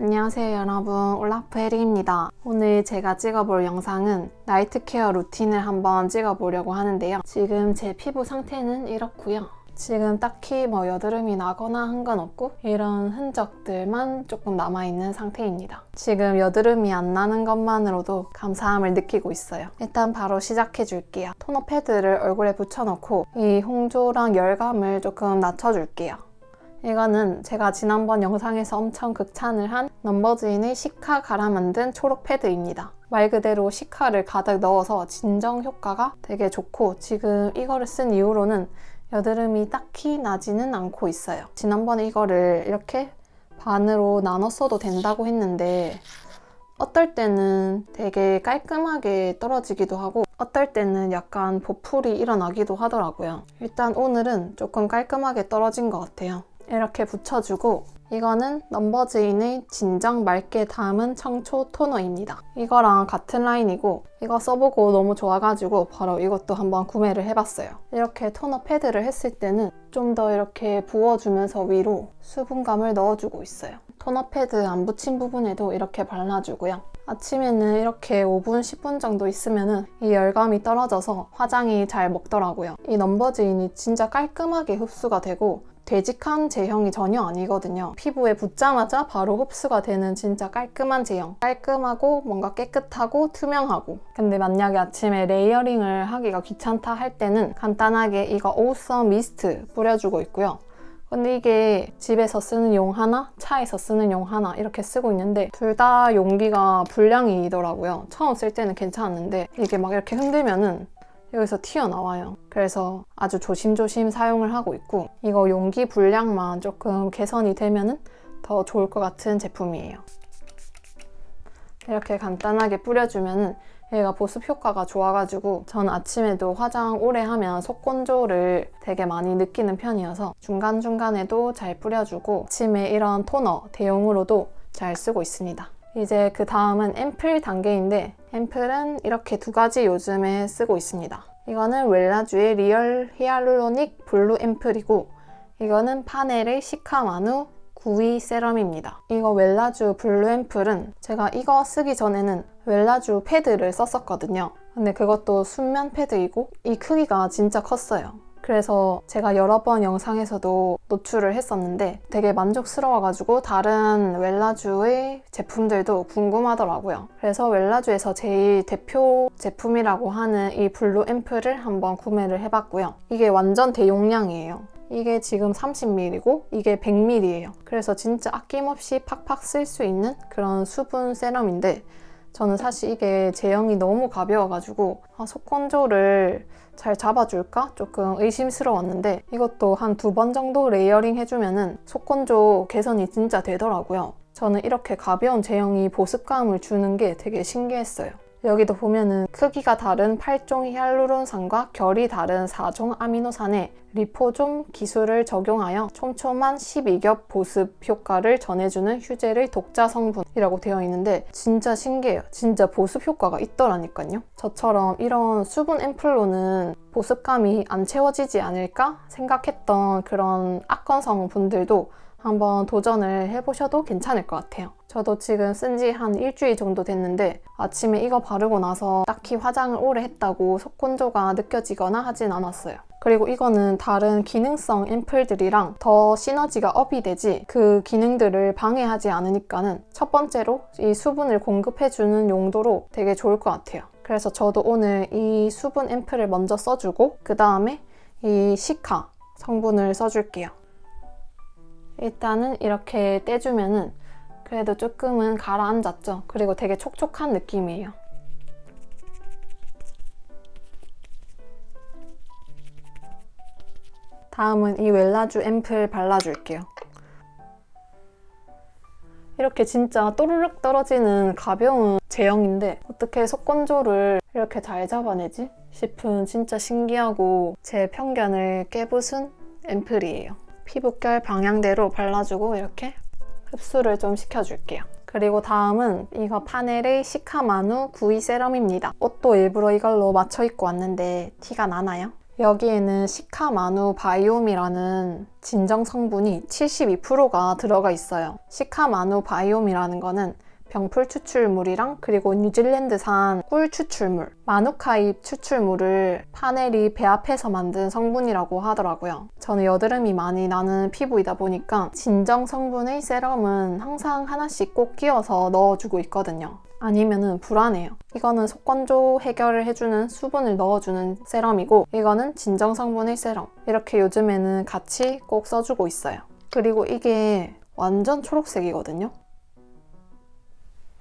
안녕하세요 여러분 올라프 혜리입니다. 오늘 제가 찍어볼 영상은 나이트 케어 루틴을 한번 찍어보려고 하는데요. 지금 제 피부 상태는 이렇고요. 지금 딱히 뭐 여드름이 나거나 한 건 없고 이런 흔적들만 조금 남아있는 상태입니다. 지금 여드름이 안 나는 것만으로도 감사함을 느끼고 있어요. 일단 바로 시작해 줄게요. 토너 패드를 얼굴에 붙여놓고 이 홍조랑 열감을 조금 낮춰줄게요. 이거는 제가 지난번 영상에서 엄청 극찬을 한 넘버즈인의 시카 갈아 만든 초록 패드입니다. 말 그대로 시카를 가득 넣어서 진정 효과가 되게 좋고 지금 이거를 쓴 이후로는 여드름이 딱히 나지는 않고 있어요. 지난번에 이거를 이렇게 반으로 나눠 써도 된다고 했는데 어떨 때는 되게 깔끔하게 떨어지기도 하고 어떨 때는 약간 보풀이 일어나기도 하더라고요. 일단 오늘은 조금 깔끔하게 떨어진 것 같아요. 이렇게 붙여주고 이거는 넘버즈인의 진정 맑게 담은 청초 토너입니다. 이거랑 같은 라인이고 이거 써보고 너무 좋아가지고 바로 이것도 한번 구매를 해봤어요. 이렇게 토너 패드를 했을 때는 좀 더 이렇게 부어주면서 위로 수분감을 넣어주고 있어요. 토너 패드 안 붙인 부분에도 이렇게 발라주고요. 아침에는 이렇게 5분, 10분 정도 있으면 이 열감이 떨어져서 화장이 잘 먹더라고요. 이 넘버즈인이 진짜 깔끔하게 흡수가 되고 되직한 제형이 전혀 아니거든요. 피부에 붙자마자 바로 흡수가 되는 진짜 깔끔한 제형. 깔끔하고 뭔가 깨끗하고 투명하고. 근데 만약에 아침에 레이어링을 하기가 귀찮다 할 때는 간단하게 이거 오우썸 미스트 뿌려주고 있고요. 근데 이게 집에서 쓰는 용 하나, 차에서 쓰는 용 하나 이렇게 쓰고 있는데 둘 다 용기가 불량이더라고요. 처음 쓸 때는 괜찮았는데 이게 막 이렇게 흔들면은 여기서 튀어나와요. 그래서 아주 조심조심 사용을 하고 있고 이거 용기 분량만 조금 개선이 되면 더 좋을 것 같은 제품이에요. 이렇게 간단하게 뿌려주면 얘가 보습 효과가 좋아가지고 전 아침에도 화장 오래 하면 속 건조를 되게 많이 느끼는 편이어서 중간중간에도 잘 뿌려주고 아침에 이런 토너 대용으로도 잘 쓰고 있습니다. 이제 그 다음은 앰플 단계인데 앰플은 이렇게 두 가지 요즘에 쓰고 있습니다. 이거는 웰라주의 리얼 히알루로닉 블루 앰플이고 이거는 파넬의 시카마누 9위 세럼입니다. 이거 웰라주 블루 앰플은 제가 이거 쓰기 전에는 웰라주 패드를 썼었거든요. 근데 그것도 순면 패드이고 이 크기가 진짜 컸어요. 그래서 제가 여러 번 영상에서도 노출을 했었는데 되게 만족스러워가지고 다른 웰라주의 제품들도 궁금하더라고요. 그래서 웰라주에서 제일 대표 제품이라고 하는 이 블루 앰플을 한번 구매를 해봤고요. 이게 완전 대용량이에요. 이게 지금 30ml고 이게 100ml예요. 그래서 진짜 아낌없이 팍팍 쓸 수 있는 그런 수분 세럼인데 저는 사실 이게 제형이 너무 가벼워가지고 아, 속 건조를 잘 잡아줄까? 조금 의심스러웠는데 이것도 한 두 번 정도 레이어링 해주면은 속 건조 개선이 진짜 되더라고요. 저는 이렇게 가벼운 제형이 보습감을 주는 게 되게 신기했어요. 여기도 보면은 크기가 다른 8종 히알루론산과 결이 다른 4종 아미노산에 리포좀 기술을 적용하여 촘촘한 12겹 보습 효과를 전해주는 휴젤의 독자 성분이라고 되어 있는데 진짜 신기해요. 진짜 보습 효과가 있더라니까요. 저처럼 이런 수분 앰플로는 보습감이 안 채워지지 않을까 생각했던 그런 악건성 분들도 한번 도전을 해보셔도 괜찮을 것 같아요. 저도 지금 쓴 지 한 일주일 정도 됐는데 아침에 이거 바르고 나서 딱히 화장을 오래 했다고 속건조가 느껴지거나 하진 않았어요. 그리고 이거는 다른 기능성 앰플들이랑 더 시너지가 업이 되지 그 기능들을 방해하지 않으니까는 첫 번째로 이 수분을 공급해주는 용도로 되게 좋을 것 같아요. 그래서 저도 오늘 이 수분 앰플을 먼저 써주고 그 다음에 이 시카 성분을 써줄게요. 일단은 이렇게 떼주면은 그래도 조금은 가라앉았죠. 그리고 되게 촉촉한 느낌이에요. 다음은 이 웰라주 앰플 발라줄게요. 이렇게 진짜 또르륵 떨어지는 가벼운 제형인데 어떻게 속건조를 이렇게 잘 잡아내지? 싶은 진짜 신기하고 제 편견을 깨부순 앰플이에요. 피부결 방향대로 발라주고 이렇게 흡수를 좀 시켜줄게요. 그리고 다음은 이거 파넬의 시카마누 구이 세럼입니다. 옷도 일부러 이걸로 맞춰 입고 왔는데 티가 나나요? 여기에는 시카마누 바이옴이라는 진정 성분이 72%가 들어가 있어요. 시카마누 바이옴이라는 거는 병풀 추출물이랑 그리고 뉴질랜드산 꿀 추출물, 마누카잎 추출물을 파넬이 배합해서 만든 성분이라고 하더라고요. 저는 여드름이 많이 나는 피부이다 보니까 진정 성분의 세럼은 항상 하나씩 꼭 끼워서 넣어주고 있거든요. 아니면은 불안해요. 이거는 속건조 해결을 해주는 수분을 넣어주는 세럼이고 이거는 진정 성분의 세럼. 이렇게 요즘에는 같이 꼭 써주고 있어요. 그리고 이게 완전 초록색이거든요.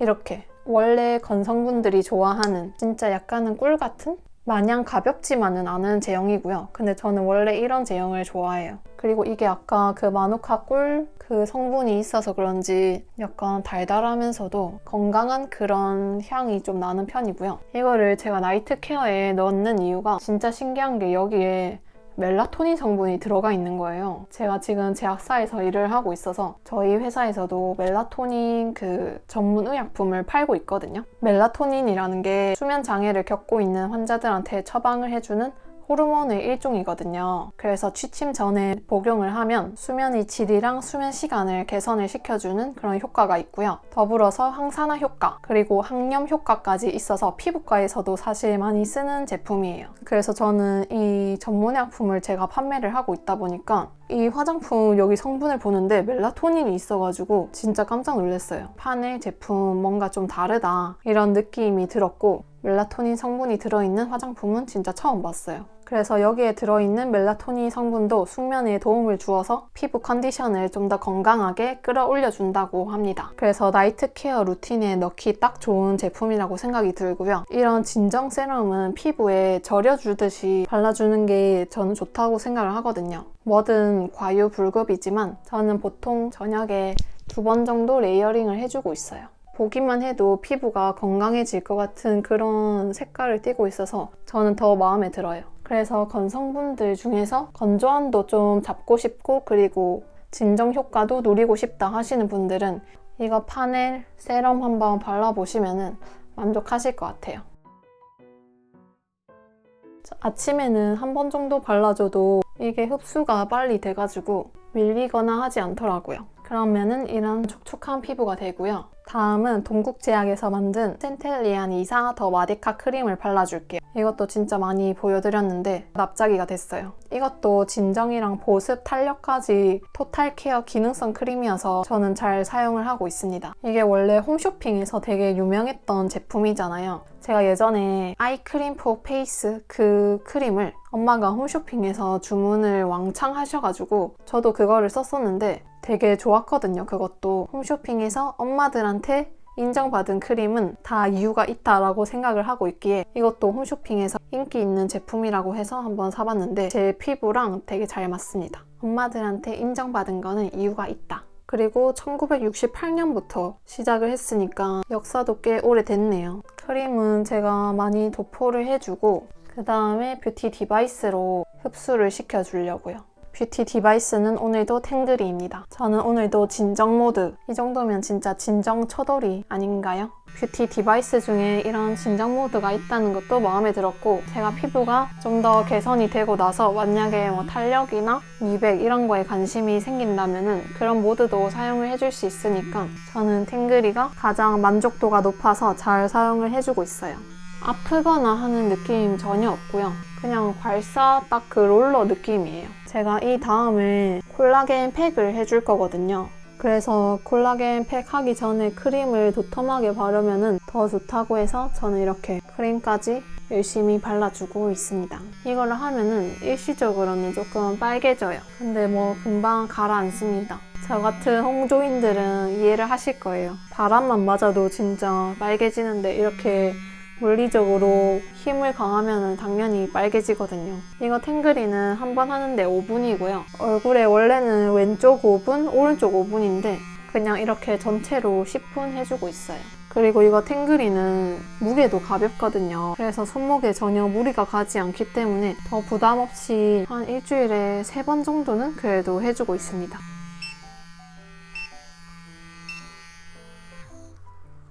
이렇게 원래 건성분들이 좋아하는 진짜 약간은 꿀 같은 마냥 가볍지만은 않은 제형이고요. 근데 저는 원래 이런 제형을 좋아해요. 그리고 이게 아까 그 마누카 꿀 그 성분이 있어서 그런지 약간 달달하면서도 건강한 그런 향이 좀 나는 편이고요. 이거를 제가 나이트 케어에 넣는 이유가 진짜 신기한 게 여기에 멜라토닌 성분이 들어가 있는 거예요. 제가 지금 제약사에서 일을 하고 있어서 저희 회사에서도 멜라토닌 그 전문 의약품을 팔고 있거든요. 멜라토닌이라는 게 수면 장애를 겪고 있는 환자들한테 처방을 해주는 호르몬의 일종이거든요. 그래서 취침 전에 복용을 하면 수면의 질이랑 수면 시간을 개선을 시켜주는 그런 효과가 있고요. 더불어서 항산화 효과, 그리고 항염 효과까지 있어서 피부과에서도 사실 많이 쓰는 제품이에요. 그래서 저는 이 전문의약품을 제가 판매를 하고 있다 보니까 이 화장품 여기 성분을 보는데 멜라토닌이 있어가지고 진짜 깜짝 놀랐어요. 판의 제품 뭔가 좀 다르다 이런 느낌이 들었고 멜라토닌 성분이 들어있는 화장품은 진짜 처음 봤어요. 그래서 여기에 들어있는 멜라토닌 성분도 숙면에 도움을 주어서 피부 컨디션을 좀 더 건강하게 끌어올려 준다고 합니다. 그래서 나이트 케어 루틴에 넣기 딱 좋은 제품이라고 생각이 들고요. 이런 진정 세럼은 피부에 절여주듯이 발라주는 게 저는 좋다고 생각을 하거든요. 뭐든 과유불급이지만 저는 보통 저녁에 두 번 정도 레이어링을 해주고 있어요. 보기만 해도 피부가 건강해질 것 같은 그런 색깔을 띠고 있어서 저는 더 마음에 들어요. 그래서 건성분들 중에서 건조함도 좀 잡고 싶고 그리고 진정 효과도 누리고 싶다 하시는 분들은 이거 파넬 세럼 한번 발라보시면 만족하실 것 같아요. 아침에는 한 번 정도 발라줘도 이게 흡수가 빨리 돼가지고 밀리거나 하지 않더라고요. 그러면은 이런 촉촉한 피부가 되고요. 다음은 동국제약에서 만든 센텔리안 이사 더 마디카 크림을 발라줄게요. 이것도 진짜 많이 보여드렸는데 납작이가 됐어요. 이것도 진정이랑 보습, 탄력까지 토탈 케어 기능성 크림이어서 저는 잘 사용을 하고 있습니다. 이게 원래 홈쇼핑에서 되게 유명했던 제품이잖아요. 제가 예전에 아이크림 포 페이스 그 크림을 엄마가 홈쇼핑에서 주문을 왕창 하셔가지고 저도 그거를 썼었는데 되게 좋았거든요. 그것도 홈쇼핑에서 엄마들한테 인정받은 크림은 다 이유가 있다라고 생각을 하고 있기에 이것도 홈쇼핑에서 인기 있는 제품이라고 해서 한번 사봤는데 제 피부랑 되게 잘 맞습니다. 엄마들한테 인정받은 거는 이유가 있다. 그리고 1968년부터 시작을 했으니까 역사도 꽤 오래됐네요. 크림은 제가 많이 도포를 해주고 그 다음에 뷰티 디바이스로 흡수를 시켜주려고요. 뷰티 디바이스는 오늘도 탱글이입니다. 저는 오늘도 진정 모드. 이 정도면 진짜 진정 처돌이 아닌가요? 뷰티 디바이스 중에 이런 진정 모드가 있다는 것도 마음에 들었고 제가 피부가 좀 더 개선이 되고 나서 만약에 뭐 탄력이나 미백 이런 거에 관심이 생긴다면은 그런 모드도 사용을 해줄 수 있으니까 저는 탱글이가 가장 만족도가 높아서 잘 사용을 해주고 있어요. 아프거나 하는 느낌 전혀 없고요. 그냥 발사 딱 그 롤러 느낌이에요. 제가 이 다음에 콜라겐 팩을 해줄 거거든요. 그래서 콜라겐 팩 하기 전에 크림을 도톰하게 바르면 더 좋다고 해서 저는 이렇게 크림까지 열심히 발라주고 있습니다. 이걸 하면은 일시적으로는 조금 빨개져요. 근데 뭐 금방 가라앉습니다. 저 같은 홍조인들은 이해를 하실 거예요. 바람만 맞아도 진짜 빨개지는데 이렇게 물리적으로 힘을 가하면 당연히 빨개지거든요. 이거 탱글이는 한 번 하는데 5분이고요. 얼굴에 원래는 왼쪽 5분, 오른쪽 5분인데 그냥 이렇게 전체로 10분 해주고 있어요. 그리고 이거 탱글이는 무게도 가볍거든요. 그래서 손목에 전혀 무리가 가지 않기 때문에 더 부담 없이 한 일주일에 3번 정도는 그래도 해주고 있습니다.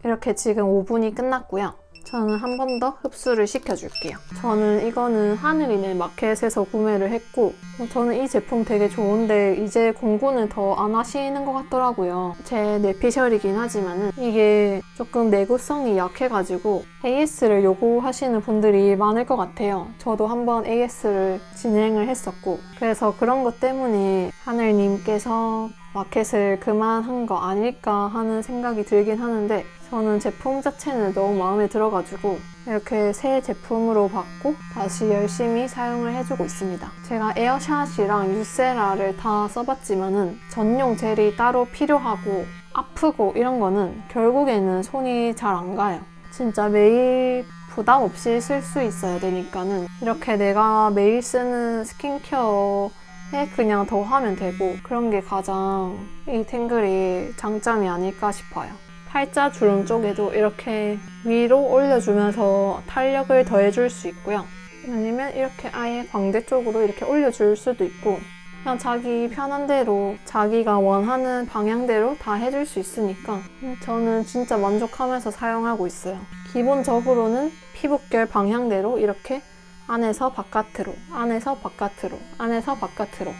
이렇게 지금 5분이 끝났고요. 저는 한 번 더 흡수를 시켜줄게요. 저는 이거는 하늘이네 마켓에서 구매를 했고 어, 저는 이 제품 되게 좋은데 이제 공구는 더 안 하시는 것 같더라고요. 제 내피셜이긴 하지만은 이게 조금 내구성이 약해가지고 AS를 요구하시는 분들이 많을 것 같아요. 저도 한번 AS를 진행을 했었고 그래서 그런 것 때문에 하늘님께서 마켓을 그만한 거 아닐까 하는 생각이 들긴 하는데 저는 제품 자체는 너무 마음에 들어가지고 이렇게 새 제품으로 받고 다시 열심히 사용을 해주고 있습니다. 제가 에어샷이랑 유세라를 다 써봤지만은 전용 젤이 따로 필요하고 아프고 이런 거는 결국에는 손이 잘 안 가요. 진짜 매일 부담 없이 쓸 수 있어야 되니까는 이렇게 내가 매일 쓰는 스킨케어 에 그냥 더 하면 되고 그런 게 가장 이 탱글이 장점이 아닐까 싶어요. 팔자 주름 쪽에도 이렇게 위로 올려주면서 탄력을 더해줄 수 있고요. 아니면 이렇게 아예 광대 쪽으로 이렇게 올려줄 수도 있고 그냥 자기 편한 대로 자기가 원하는 방향대로 다 해줄 수 있으니까 저는 진짜 만족하면서 사용하고 있어요. 기본적으로는 피부결 방향대로 이렇게 안에서 바깥으로, 안에서 바깥으로, 안에서 바깥으로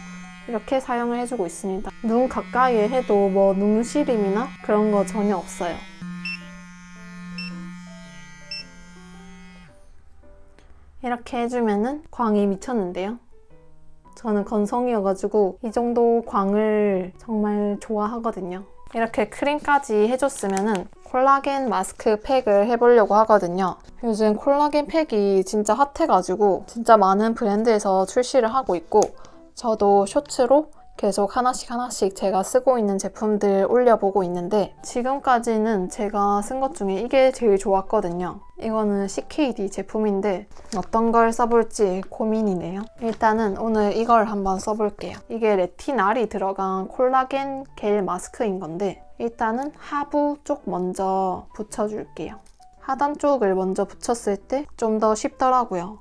이렇게 사용을 해주고 있습니다. 눈 가까이에 해도 뭐 눈시림이나 그런 거 전혀 없어요. 이렇게 해주면은 광이 미쳤는데요. 저는 건성이어가지고 이 정도 광을 정말 좋아하거든요. 이렇게 크림까지 해줬으면은 콜라겐 마스크 팩을 해보려고 하거든요. 요즘 콜라겐 팩이 진짜 핫해가지고 진짜 많은 브랜드에서 출시를 하고 있고 저도 쇼츠로 계속 하나씩 하나씩 제가 쓰고 있는 제품들 올려보고 있는데 지금까지는 제가 쓴 것 중에 이게 제일 좋았거든요. 이거는 CKD 제품인데 어떤 걸 써볼지 고민이네요. 일단은 오늘 이걸 한번 써볼게요. 이게 레티날이 들어간 콜라겐 겔 마스크인 건데 일단은 하부 쪽 먼저 붙여줄게요. 하단 쪽을 먼저 붙였을 때 좀 더 쉽더라고요.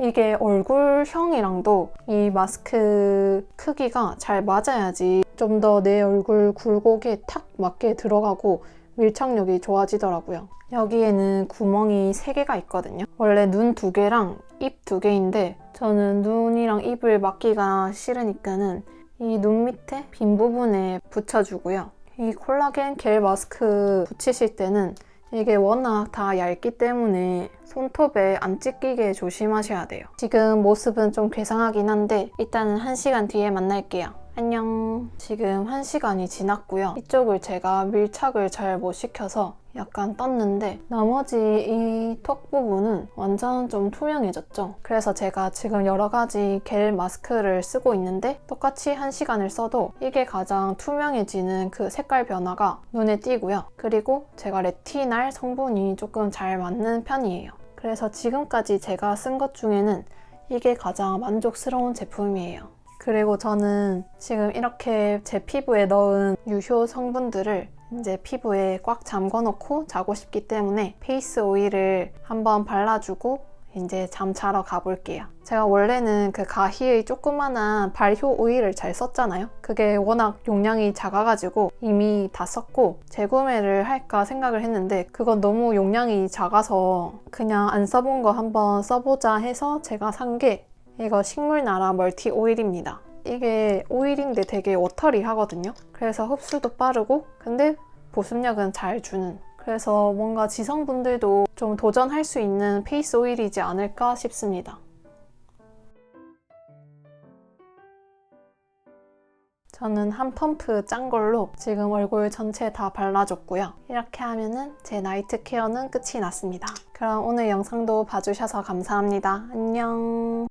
이게 얼굴형이랑도 이 마스크 크기가 잘 맞아야지 좀 더 내 얼굴 굴곡에 탁 맞게 들어가고 밀착력이 좋아지더라고요. 여기에는 구멍이 3개가 있거든요. 원래 눈 2개랑 입 2개인데 저는 눈이랑 입을 막기가 싫으니까는 이 눈 밑에 빈 부분에 붙여주고요. 이 콜라겐 겔 마스크 붙이실 때는 이게 워낙 다 얇기 때문에 손톱에 안 찢기게 조심하셔야 돼요. 지금 모습은 좀 괴상하긴 한데 일단은 1시간 뒤에 만날게요. 안녕. 지금 1시간이 지났고요. 이쪽을 제가 밀착을 잘 못 시켜서 약간 떴는데 나머지 이 턱 부분은 완전 좀 투명해졌죠. 그래서 제가 지금 여러 가지 겔 마스크를 쓰고 있는데 똑같이 1시간을 써도 이게 가장 투명해지는 그 색깔 변화가 눈에 띄고요. 그리고 제가 레티날 성분이 조금 잘 맞는 편이에요. 그래서 지금까지 제가 쓴 것 중에는 이게 가장 만족스러운 제품이에요. 그리고 저는 지금 이렇게 제 피부에 넣은 유효 성분들을 이제 피부에 꽉 잠궈 놓고 자고 싶기 때문에 페이스 오일을 한번 발라주고 이제 잠 자러 가볼게요. 제가 원래는 그 가히의 조그만한 발효 오일을 잘 썼잖아요. 그게 워낙 용량이 작아가지고 이미 다 썼고 재구매를 할까 생각을 했는데 그건 너무 용량이 작아서 그냥 안 써본 거 한번 써보자 해서 제가 산 게 이거 식물나라 멀티 오일입니다. 이게 오일인데 되게 워터리하거든요. 그래서 흡수도 빠르고 근데 보습력은 잘 주는 그래서 뭔가 지성분들도 좀 도전할 수 있는 페이스 오일이지 않을까 싶습니다. 저는 한 펌프 짠 걸로 지금 얼굴 전체 다 발라줬고요. 이렇게 하면은 제 나이트 케어는 끝이 났습니다. 그럼 오늘 영상도 봐주셔서 감사합니다. 안녕.